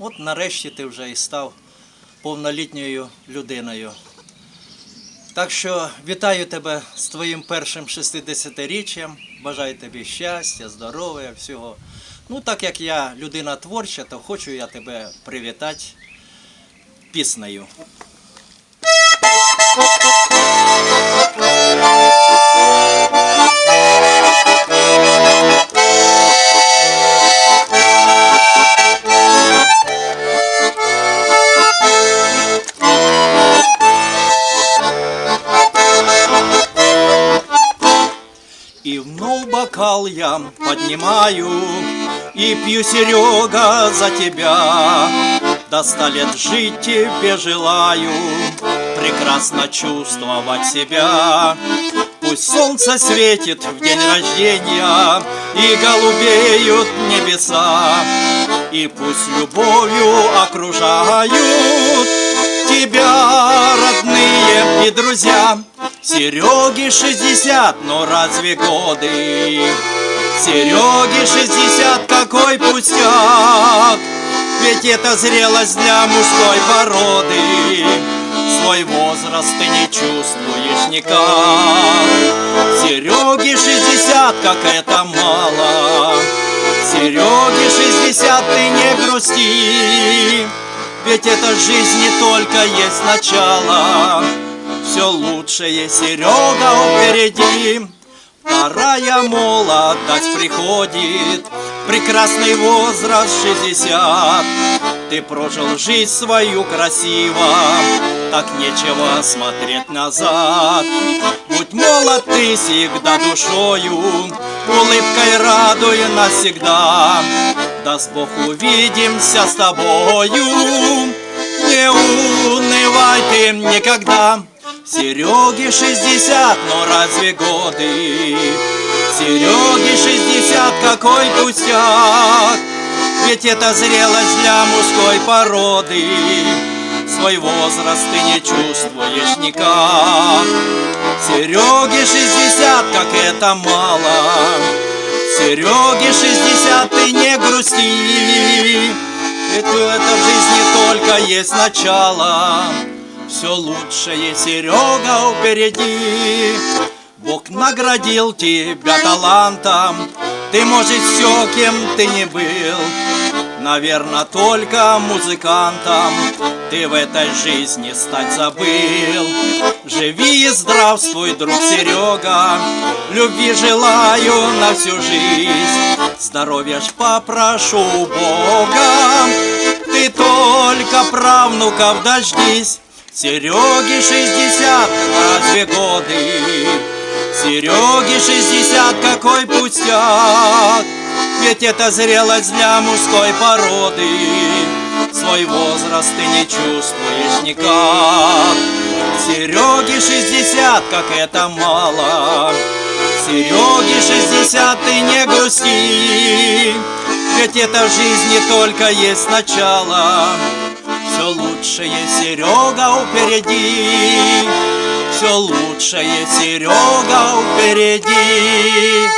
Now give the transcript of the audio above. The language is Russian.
От нарешті ти вже і став повнолітньою людиною. Так що вітаю тебе з твоїм першим 60-річчям. Бажаю тобі щастя, здоров'я, всього. Ну, так як я людина творча, то хочу я тебе привітати піснею. Бокал я поднимаю И пью, Серега, за тебя. До ста лет жить тебе желаю Прекрасно чувствовать себя. Пусть солнце светит в день рождения И голубеют небеса И пусть любовью окружают Тебя родные и друзья Сереге 60, но разве годы? Сереге 60, какой пустяк? Ведь это зрелость для мужской породы. Свой возраст ты не чувствуешь никак. Сереге 60, как это мало. Сереге 60, ты не грусти. Ведь эта жизнь не только есть начало все лучшее, Серега, впереди. Вторая молодость приходит, прекрасный возраст 60. Ты прожил жизнь свою красиво, так нечего смотреть назад. Будь молод ты всегда душою, улыбкой радуй навсегда. Даст Бог увидимся с тобою, не унывай ты никогда. Сереге 60, но разве годы? Сереге 60, какой пустяк! Ведь это зрелость для мужской породы. Свой возраст ты не чувствуешь никак. Сереге 60, как это мало. Сереге 60, ты не грусти. Ведь это в жизни только есть начало. Все лучшее, Серега, впереди. Бог наградил тебя талантом, ты, может, все, кем ты не был. Наверное, только музыкантом ты в этой жизни стать забыл. Живи и здравствуй, друг Серега, любви желаю на всю жизнь. Здоровья ж попрошу Бога, ты только правнуков дождись. Сереге 60, разве годы? Сереге 60, какой пустяк. Ведь это зрелость для мужской породы. Свой возраст ты не чувствуешь никак. Сереге 60, как это мало. Сереге 60, ты не грусти. Ведь это в жизни только есть начало все лучшее, Серега, впереди. Все лучшее, Серега, впереди.